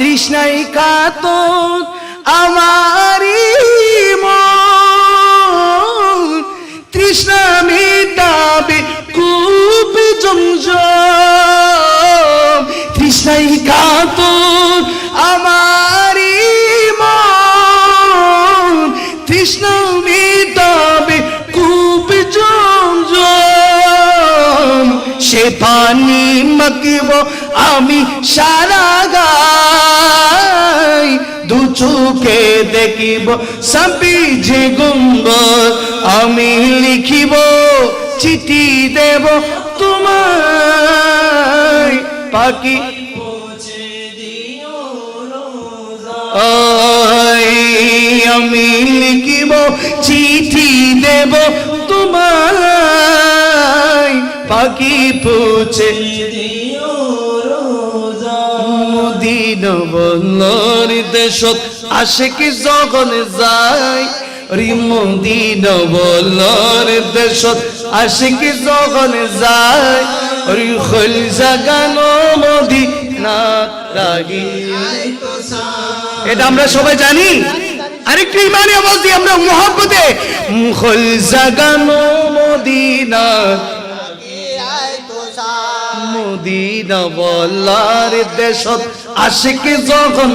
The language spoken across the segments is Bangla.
তৃষ্ণাই কাতর আমারি তৃষ্ণা মেটাবে কূপ জমজম। তৃষ্ণাই কাতর আমারি মন। মেটাবে কূপ জমজম। সে পানি মাকিব আমি সারা দু চোখে দেখিব সাপি যে গুম্বর আমি লিখিব, চিঠি দেব তোমায়। পাখি আমি লিখিব, চিঠি দেব তোমায়। পাখি পৌঁছে মদিন বল্লর দেশত আসে কি যখন যায় রি মদিন বল্লর দেশত। আসে কি যখন যায় রি খল জাগানো মদিনা রাগি। এটা আমরা সবাই জানি। আরেকটু ইমানি আওয়াজ দিয়ে আমরা মোহাব্বতে। মুখল জাগানো মদিনা মদিনা বলার দেশত আশিক যখন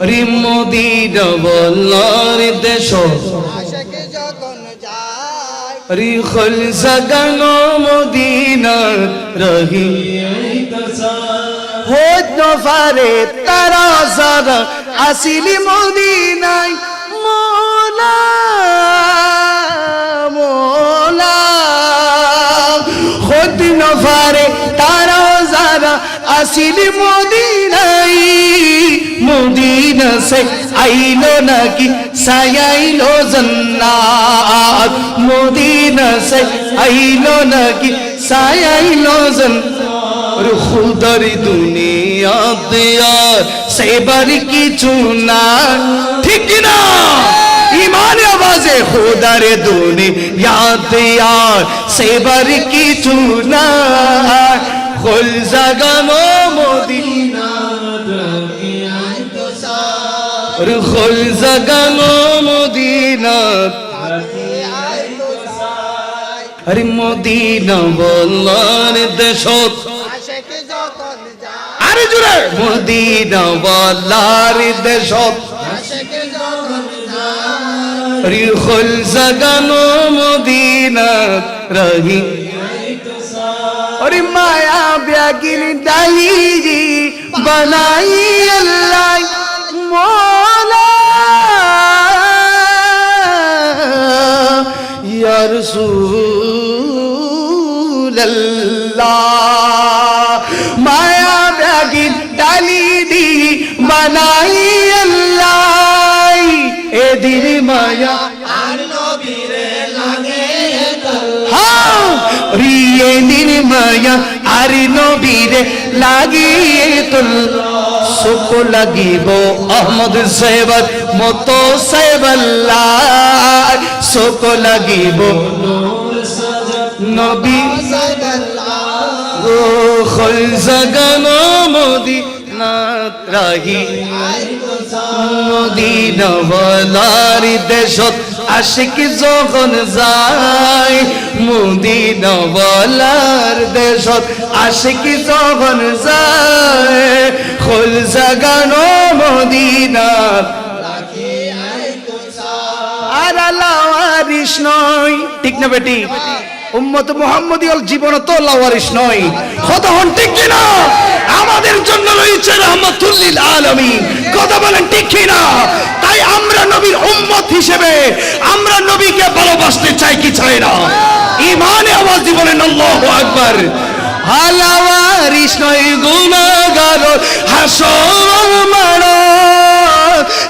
রি মদিনা বলার দেশত আশাকে যখন যায় রি খল জাগানো মদিনা রহি হোত নফারে তারা সারা আসিলি মদিনাই মোলা মোলা। হোত নফারে তারা সারা আসিলি মদিনাই মদিনা সে আইলো নাকি? সায়াইলো জন্নাত। মদিনা সে আইলো নাকি? সায়াইলো জন্নাত। খুদার দুনিয়াতে আর সেবার কিছু না। ঠিক না? ইমান আওয়াজে খুদার দুনিয়াতে আর সেবার কিছু না। খোল জাগামো খোল জাগানো মদিনাত আরে মদিনা বল্লার দেশ আরে জুড়ে মদিনা বল্লার দেশত খোল জাগানো মদিনাত রহি আরে মায়া ব্যাগিন দাইজি বানাই আল্লাহ المولى يا رسول الله ما يا باقي دالي دي مناي الله اے دل مایا প্রিয় নির্মায়া আর নবীরে লাগিয়ে তোলা সুখ লাগিব। আহমদ সাহেবার মতো সাহেবাল্লাহ, সুখ লাগিব। নবী খল জাগানো মোদি নাত রাহি। মদিনা দেশত আশিক যখন যায় মদিনা বলার দেশত, আশিক যখন যায় খোল জাগানো মদিনা আর লাওয়ারিস নয়। ঠিক না বেটি? উম্মত মুহাম্মদীয় জীবন তো লাওয়ারিস নয়। কত হন ঠিক কিনা? আমাদের জন্য রয়েছে রহমতুল্লিল আলামিন। কথা বলেন ঠিক কিনা? তাই আমরা নবীর উম্মত হিসেবে আমরা নবীকে ভালোবাসতে চাই কি চাই না? ইমানে আওয়াজ দি বলেন, আল্লাহু আকবার। হালাওয়ারিস নয় গুনাহগার হাসর মারো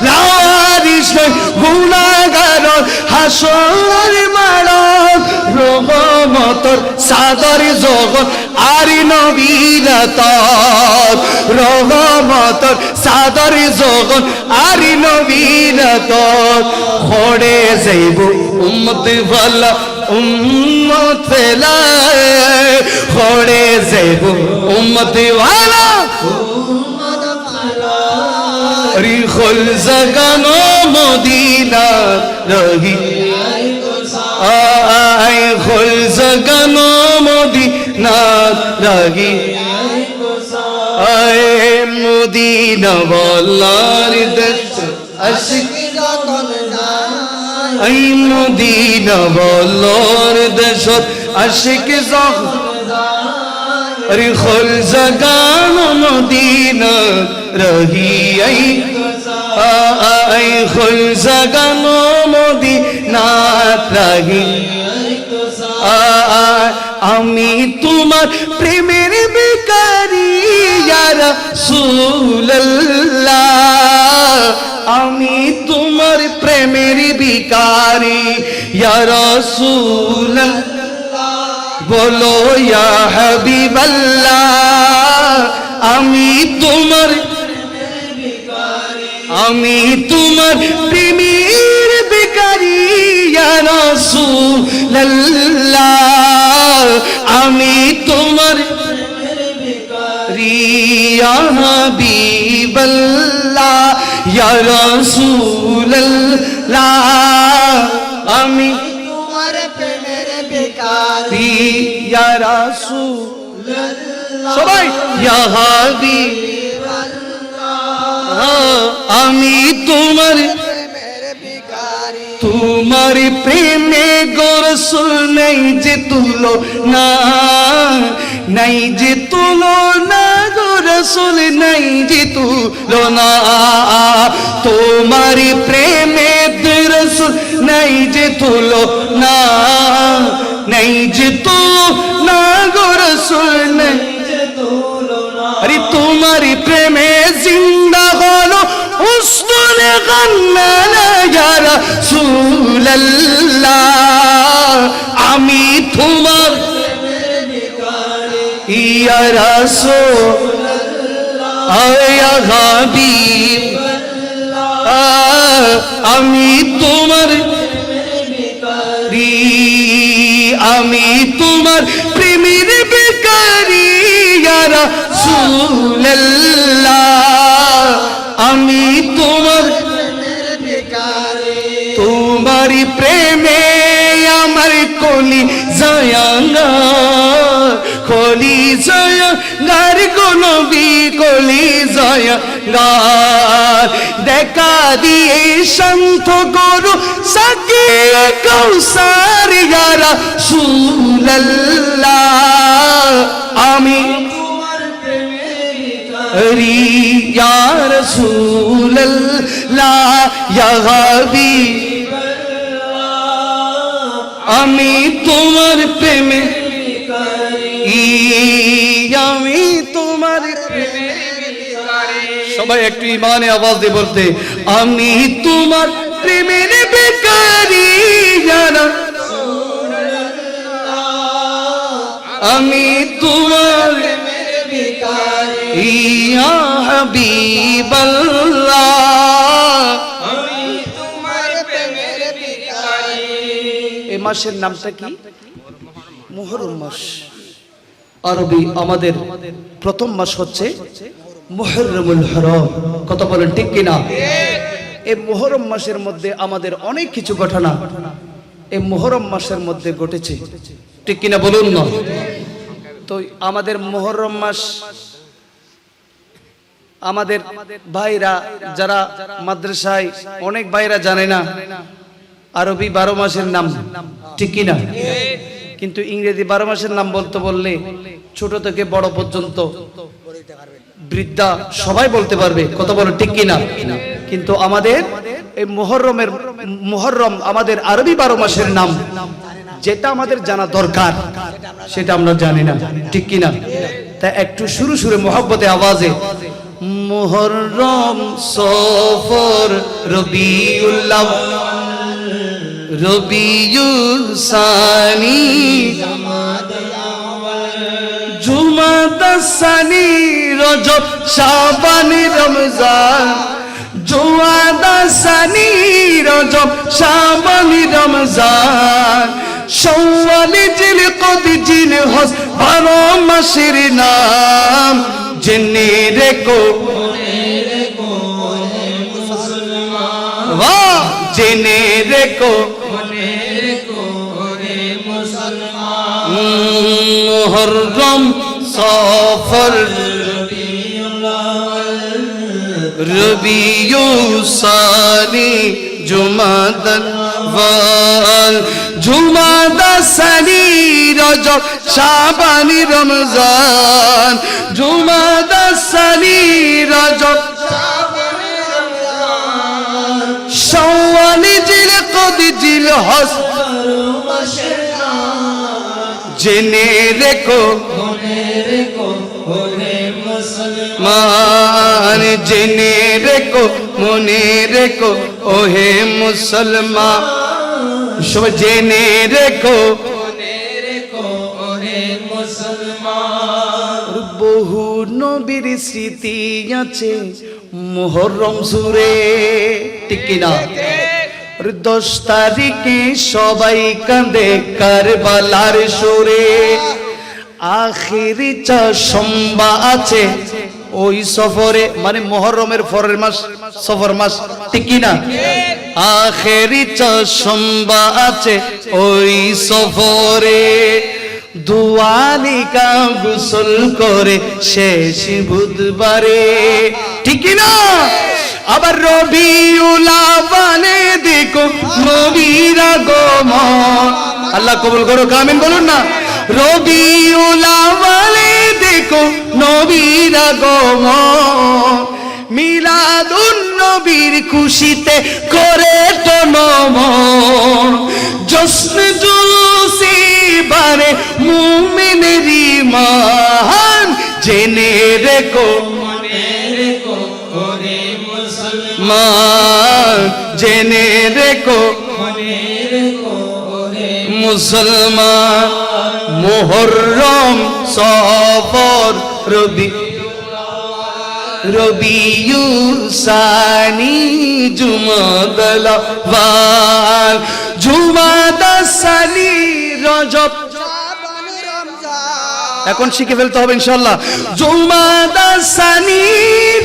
লাওয়ারিস নয় গুনাহগার হাসর সাদর জগৎ, আরি নবীরত রহমতর সাদর জগৎ, আরি নবীরত খড়ে যাইব উম্মত ভালা উম্মত ফেলা খড়ে যাইব উম্মত ভালা খোল জাগানো মদিনা রহি আয় খোল জাগানো রহি আয় মদিনা বলার দেশ আশিক কি যখন যায়। আই মদিনা বলার দেশ আশিক জখ আরে খোল জাগানো মদিনা রহি আই। আই খোল জাগানো মদিনা রহি আ- আমি তোমার প্রেমের বেকারি সুল্লাহ আমি তোমার প্রেমের বিকারি সুল বলো হাবিবাল্লাহ। আমি তোমার আমি তোমার প্রেমের বেকারি রাসূলুল্লাহ, আমি তোমার রিয়া হাবিবাল্লাহ, ইয়া রাসূলুল্লাহ, আমি তোমার প্রেমের বেকার ইয়া রাসূল সবাই, ইয়া হাবিব আমি তোমার তোমার প্রেমে গোরসুল নাই যে তুলো না, নাই যে তুলো না গোরসুল নাই যে তুলো না। তোমার প্রেমে রসুল নাই যে তুলো না, নাই যে তো না গোরসুল নাই আরে তোমার প্রেমে জিন্দা হলো উসমান গান্নানা ইয়া রাসূলুল্লাহ, আমি তোমার ইয়া রাসূল আয়া আমি তোমার আমি তোমার প্রেমের বেকারি ইয়ারা সুল্লাহ আমি তোমার প্রেমে আমার কলি জয়াঙ্গা, কলি জয়াঙ্গার গনবি কলি জয়াঙ্গার দেখা দিয়ে শান্ত করু সাকে কৌসার ইয়ারা সুল্লাহ আমি রিয়া রসুল্লাহ ইয়া হাবিব। আমি তোমার প্রেমে আমি তোমার সবাই একটু ইমানে আওয়াজ দিয়ে বলতে, আমি তোমার প্রেমের বেকারি জানা। আমি তোমার ইয়া হাবিবাল্লাহ। মাসের নামটা কি? মুহরম মাস আরবি আমাদের প্রথম মাস হচ্ছে মুহররমুল হরম। কত বলেন ঠিক কিনা? এই মুহরম মাসের মধ্যে আমাদের অনেক কিছু ঘটনা এই মুহরম মাসের মধ্যে ঘটেছে। ঠিক কিনা বলুন না? তো আমাদের মুহরম মাস আমাদের ভাইরা যারা মাদ্রাসায় অনেক ভাইরা জানে না আরবি বারো মাসের নাম ঠিক কি না কিন্তু ইংরেজি বারো মাসের নাম বলতে বললে ছোট থেকে বড় পর্যন্ত বৃদ্ধা সবাই বলতে পারবে কত বলো ঠিক কি না কিন্তু আমাদের এই মোহরমের, মোহরম আমাদের আরবি বারো মাসের নাম যেটা আমাদের জানা দরকার, সেটা আমরা জানি না, ঠিক কি না তা একটু শুরু শুরু মোহব্বতে আওয়াজে, মোহরম সফর রবিউল্লাহ রবিউল সানি জুমাদাসানি রজব শাবান রমজান। জুমাদাসানি রজব শাবান রমজান। শাওয়াল জিল কদ জিল হস বারো মাসের নাম। জেনে রেখো। মনে রেখো। মুহররম সফর রবিউ সানি জুমাদান ওয়াল। জুমাদা সানি রজব শাবানি রমজান। জুমাদা সানি রজব শাওয়ালি জিল কদ জিল হস জেনে রেখো। মনে মুসলমান। মান জেনে রেখো মনে রেখো ওহে মুসলমান। সব জেনে রেখো। বহু নবীর স্মৃতি আছে মোহরম সুরে ঠিক কিনা? আর দশ তারিখে সবাই কাঁদে কারবালার সুরে। আখিরি চা সম্বা আছে, ওই সফরে মানে মহরমের ফরের মাস, সফর মাস, ঠিক না আখেরি সম্বা আছে, ওই সফরে। দুয়ালিকা গোসল করে শেষ বুধবারে, ঠিক না আবার রবি উলাবানে দেখো নবীর আগমন। আল্লাহ কবুল করো কামিন বলুন না। রবি উলাবানে দেখো নবীর আগমন। মিলাদুন নবীর খুশিতে করে তো নমন। জশ্ন জুলুসি বারে মুমিনের ইমান জেনে রেখো। মনে মান জেনে রেখো। মনে মুসলমান মোহরম সফর রবি রবিউ সানি জুমাদলাল জুমাদা সানি রজব এখন শিখে ফেলতে হবে ইনশাল্লাহ জুমাদা সানি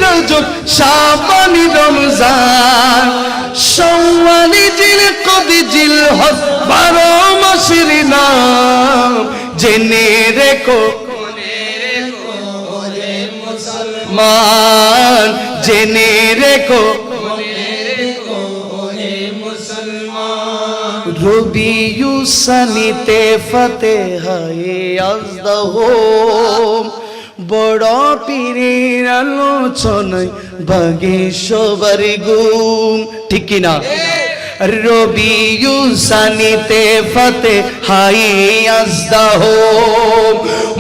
রজব, শাবানি রমজান শাওয়ালি জিল কদি জিল হজ বারো মাসের নাম। জেনে রেখো মনে মুসলমান জেনে রেখো রবিউ সানিতে ফতে আজদহ বড় পীরের আলোচনায় বাগে গুম। ঠিক কিনা? রবিউ সানিতে ফতে হাই আজদাহ।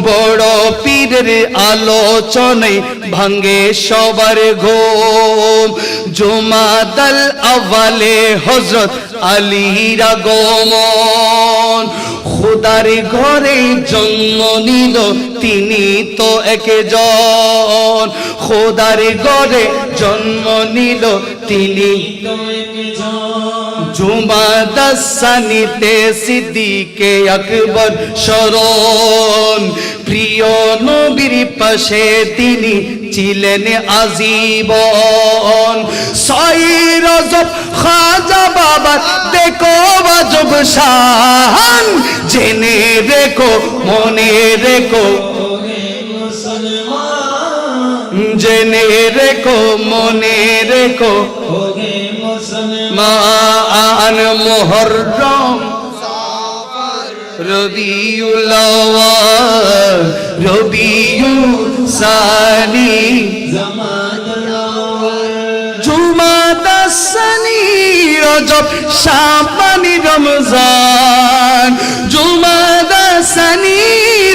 বড় পীরের আলোচনে ভাঙ্গে সবার ঘো জুমাদাল আওয়ালে হজরত আলীর আগমন। খোদার ঘরে জন্ম নিল তিনি তো একজন। খোদার ঘরে জন্ম নিল তিনি জুমাদাসানিতে সিদ্দিকে আকবর শরণ। প্রিয় নবীর পাশে তিনি ছিলেন আজীবন। ছয় রজব খাজা বাবা, দেখো বাজব শাহান। জেনে রেখো, মনে রেখো। জেনে রেখো, মনে রেখো। মান মোহরম। আওয়াল রবিউ সানি। জুমাদা সানি রজব শাবানি, রমজান। জুমাদা সানি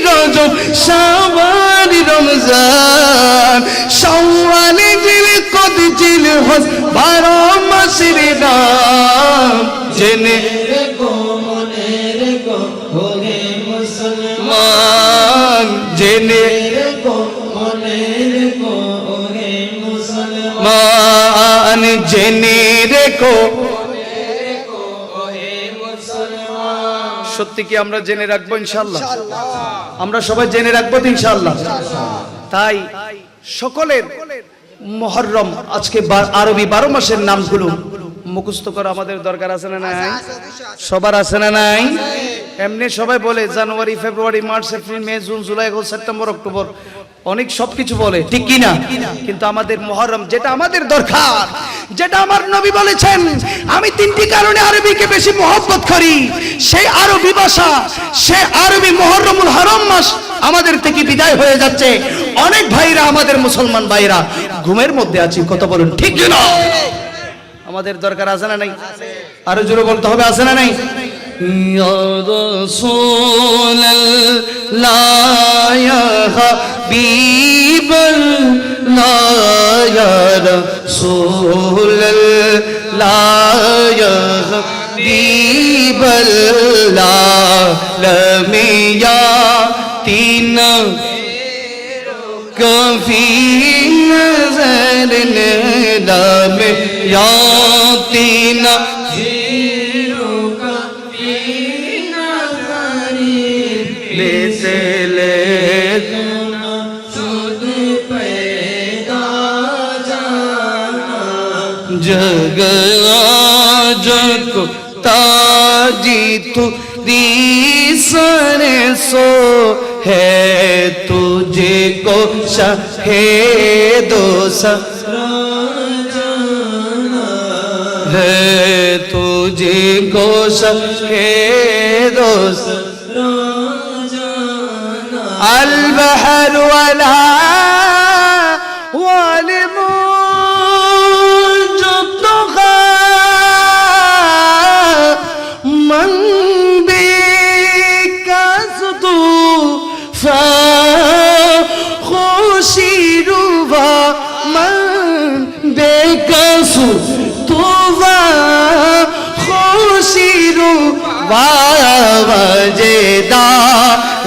রজব শাবানি, রমজান। শাওয়ালি জিল কদ জিল হজ বারো জেনে রেখো। সত্যি কি আমরা জেনে রাখব ইনশাল্লাহ আমরা সবাই জেনে রাখব ইনশাল্লাহ তাই সকলের মহরম আজকে আরবি বারো মাসের নামগুলো মুখস্থ করা আমাদের দরকার আছে না নাই? সবার আছে না নাই? এমনি সবাই বলে January, February, March, April, May, June, July September, October. অনেক সবকিছু বলে, ঠিক কি না কিন্তু আমাদের মহরম যেটা আমাদের দরকার, যেটা আমার নবী বলেছেন, আমি তিনটি কারণে আরবিকে বেশি মহব্বত করি। সেই আরবি ভাষা, সে আরবি মহরমুল হারম মাস আমাদের থেকে বিদায় হয়ে যাচ্ছে। অনেক ভাইরা আমাদের মুসলমান ভাইরা ঘুমের মধ্যে আছি কত বলুন, ঠিক না আমাদের দরকার আছে না নাই? আরও জোরে বলতে হবে, আছে না নাই? یا رسول اللہ، یا حبیب اللہ، یا رسول اللہ، یا حبیب اللہ لمی یا تین کفی نظر ندا میں، یا تین जग जग ताजी तू दीसरे सो है तुझे को शहे दोसा है तुझे को शहे दोसा البحر ولا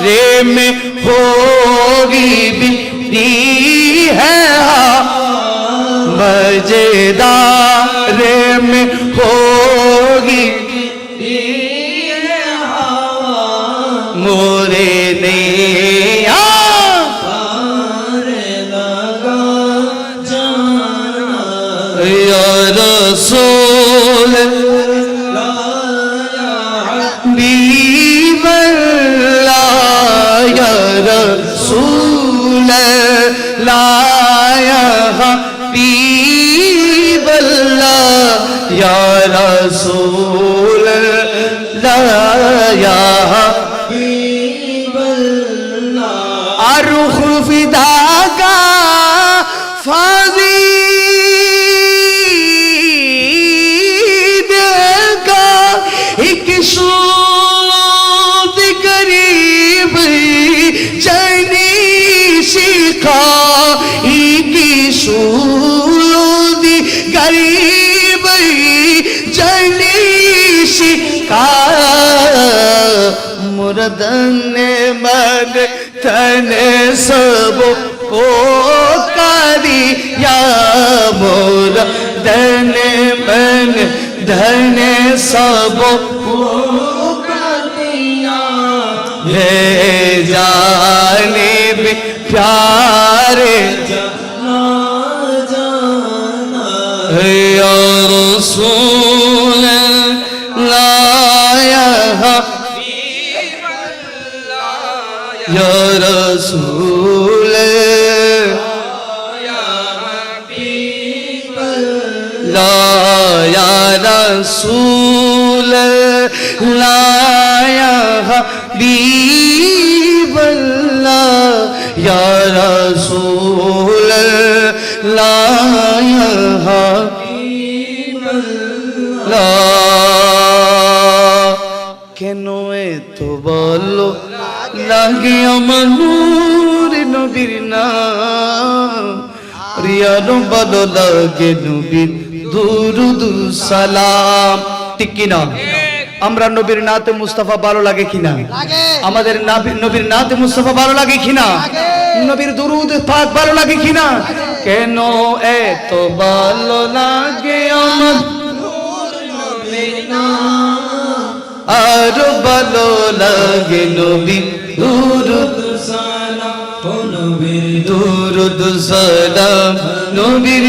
रे में होगी बिक्री है मजेदारे मुर्दन मन तने सबको करिया मोर धन मन धने सब ले जाने प्यारे رسول لا يا رسول لا يا حبيب الله يا رسول لا يا حبيب الله লাগে আমার নূর নবীর নাম। রিয়ানো ভালো লাগে নবীর দুরুদু সালাম। ঠিক কিনা আমরা নবীর নাতে মুস্তাফা ভালো লাগে কিনা আমাদের নাবি- নবীর নাতে মুস্তাফা ভালো লাগে কিনা নবীর দুরুদ পাক ভালো লাগে কিনা কেন এত ভালো লাগে আমার আর ভালো লাগে নবী দুরুদ দুরুদ সালাম নবীর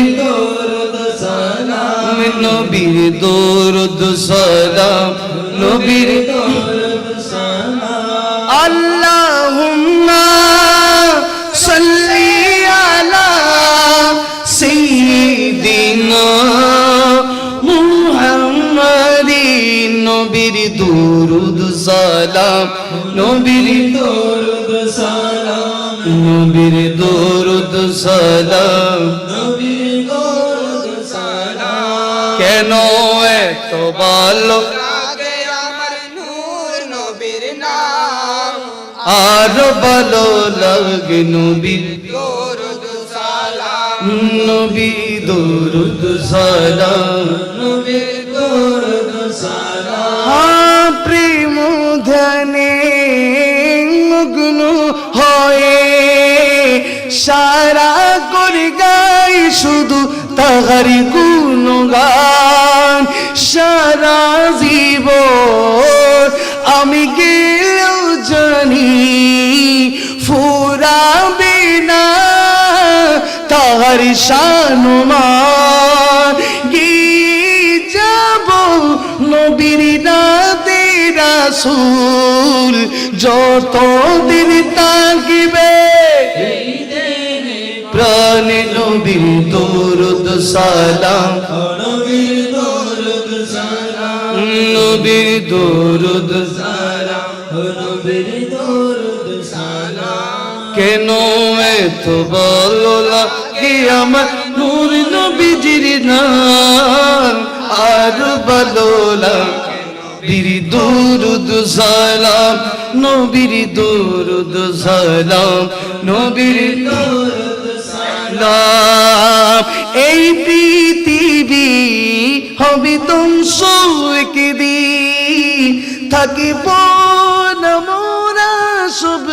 নবীর নবীর দুরুদ সালাম নবীর আল্লাহুম্মা সালাম নবীর দরুদ সালাম নবীর দরুদ সালাম। নবীর দরুদ সালাম। কেন এত ভালো? আর ভালো লাগে নবীর দরুদ সালাম। নবী দরুদ সালাম। নবীর দরুদ সালাম। তাহারি গুণগান, সারা জীব আমি গেলেও জানি ফুরাবে না। তাহার শানুমান গিয়ে যাব নবীর নাতে রাসূল, যতদিন তাকিবে প্রাণে নবীর দরুদ সালাম। নবীর দরুদ সালাম। নবীর দরুদ সালাম নবীর কেন এত বলো লাগে আমার নূর নবীজির নাম? আর বলো লাগে বীর দুরুদ সালাম, নবীর দুরুদ সালাম, নবীর দুরুদ এই পৃথিবী হবে ধ্বংস একদিন। থাকিব না মোরা সব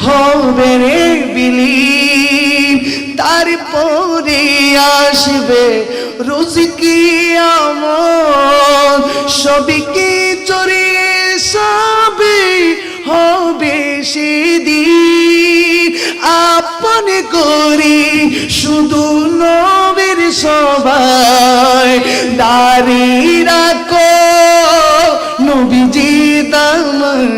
হবে রে বিলীন। তারপরে আসবে রোজকি আমল। সবকে চড়িয়ে সবে হবে সেদিন। আপন করি, শুধু নবীর সবাই দাঁড়িয়ে রাখো। নবীজি দামান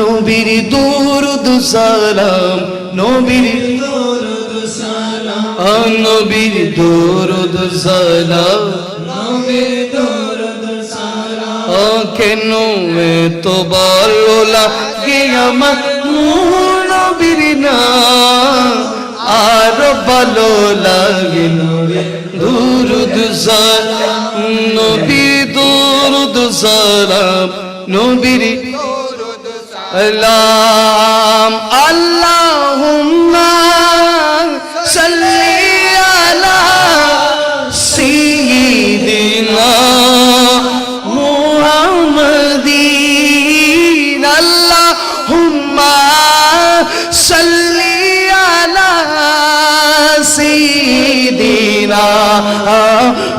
নবীর দুরুদ সালাম, নবীর নবীর দুরুদ নবীর কেন তো বলো লাগে আমার না আর ভালো লাগিল দুরুদ নবীর দুরুদ সালাম নবীর সালাম। আল্লাহুম্মা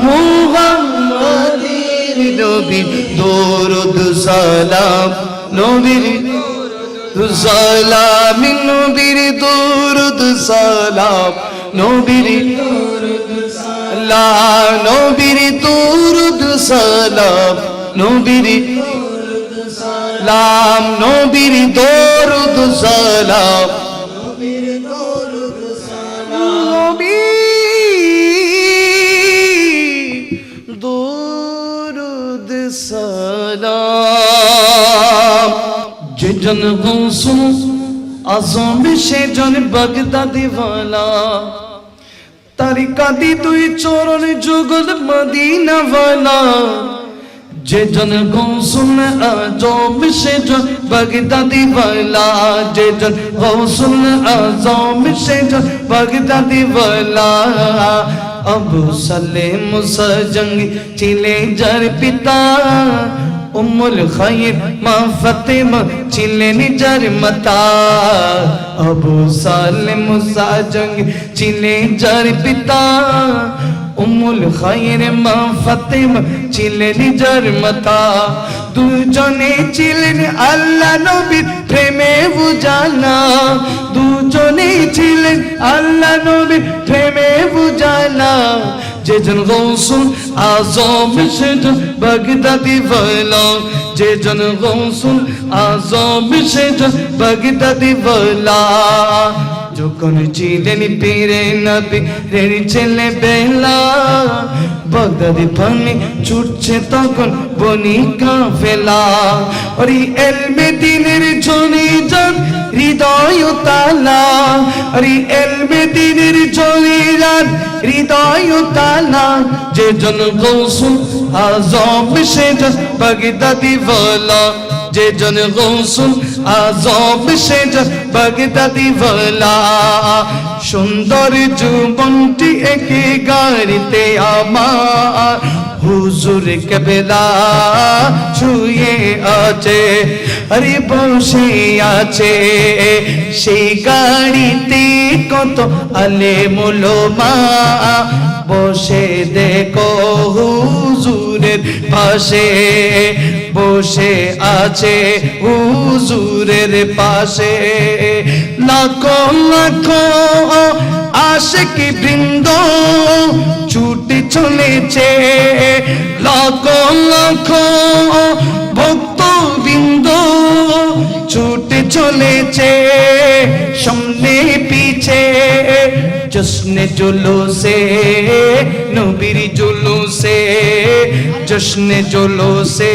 মুহাম্মাদিন নবীর দরুদ সালাম, নবীর সালাম, নবীর দরুদ সালাম, নবীর সালাম, নবীর দরুদ সালাম, নবীর সালাম, নবীর দরুদ সালাম যে জন গৌসুম আজম সে জন বগদাদি ওয়ালা। তারি কাদি তুই চরণ যুগল মদিনা ওয়ালা। যে জন গৌসুম আজম সে জন বগদাদি ওয়ালা। যে জন গৌসুম আজম সে জন বগদাদি ওয়ালা। আবু সালেম মুসাজঙ্গ চিলে যার পিতা। উম্মুল খাইর মা ফাতেমা ছিলেন যার মাতা। আবু সালেম মুসাজঙ্গ ছিলেন যার পিতা। উম্মুল খাইর, মা ফাতেমা ছিলেন যার মাতা। দুজনে ছিলেন আল্লাহ নবীর প্রেমে বুঝানা দুজনে ছিলেন আল্লাহ নবীর প্রেমে বুঝানা যে জন গৌসুল আজম সেজন বাগদাদি বল। যেজন গৌসুল আজম সেজন বাগদাদি বলা। যখন ছিলেন পীরে নবী, রের ছেলে বেলা বগদাদি পানি ছুটছে তখন বনি কাফেলা। ওরি এলমে দিনের জনি যান হৃদয় তালা, ওরি এলমে দিনের জনি যান হৃদয় তালা। যে জন গৌসুল আজম সে জন বগদাদি বলা। যে জন গৌসুল আজম সে বগদাদি বলা সুন্দর যুবনটি একে গাড়িতে আমার। হুজুর কবেলা ছুঁয়ে আছে, আরে বসে আছে। সেই গাড়িতে কত আলে মা বসে দেখো হুজুরের পাশে। বসে আছে হুজুরের পাশে। লাখো লাখো আশিক বৃন্দ ছুটে চলেছে। লাখো লাখো ভক্ত বৃন্দ ছুটে চলেছে। সামনে পিছে, জশ্নে জুলুসে, নবীর জুলুসে জশ্নে জুলুসে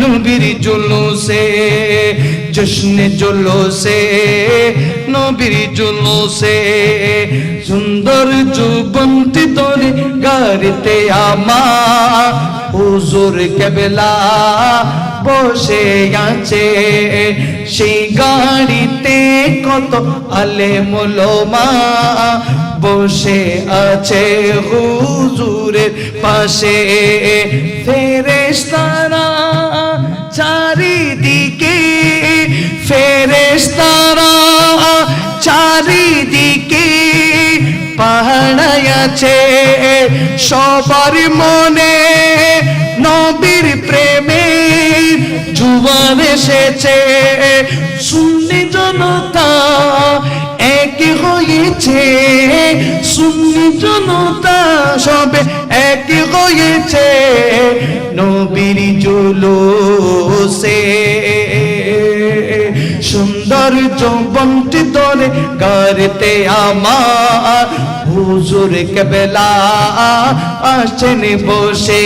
নবীর জুলুসে জশ্নে জুলুসে নবীর জুলুসে সুন্দর যুবন্তি তোরে গাড়িতে আমা হুজুর কেবলা বসে আছে সেই গাড়িতে কত আলে মা বসে আছে হুজুরের পাশে। ফেরেশতারা চারিদিকে ফেরেশতারা চারিদিকে পাহাড়ায় আছে। সবার মনে নবীর প্রেমে জুয়ান এসেছে। সুন্নি জনতা এক হয়েছে? সুন্নি জনতা সবে এক হয়েছে। নবীর জুলুসে সুন্দর যৌবনটি তোরে করতে আমার হুজুর কেবেলা আসেন বসে।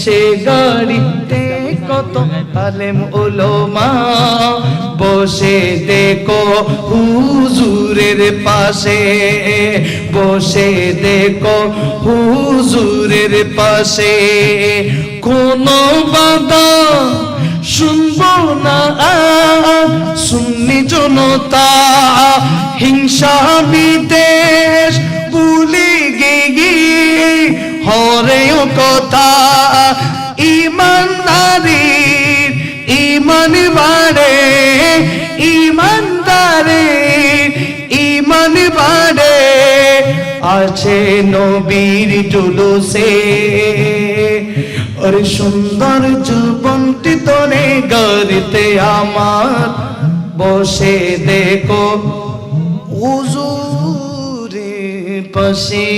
সে গাড়িতে কত আলেম ওলমা। বসে দেখো হুজুরের পাশে। বসে দেখো হুজুরের পাশে। কোন বাধা শুনব না। সুন্নি জনতা হিংসা বিদেশ ভুলে গেগি হরে কথা। ইমানদারির ইমান বাড়ে ইমানদারির ইমান বাড়ে, আছে নবীর জুলুসে। ওরে সুন্দর যুবনটি তোরে গড়তে আমার, বসে দেখো হুজুরে পাশে।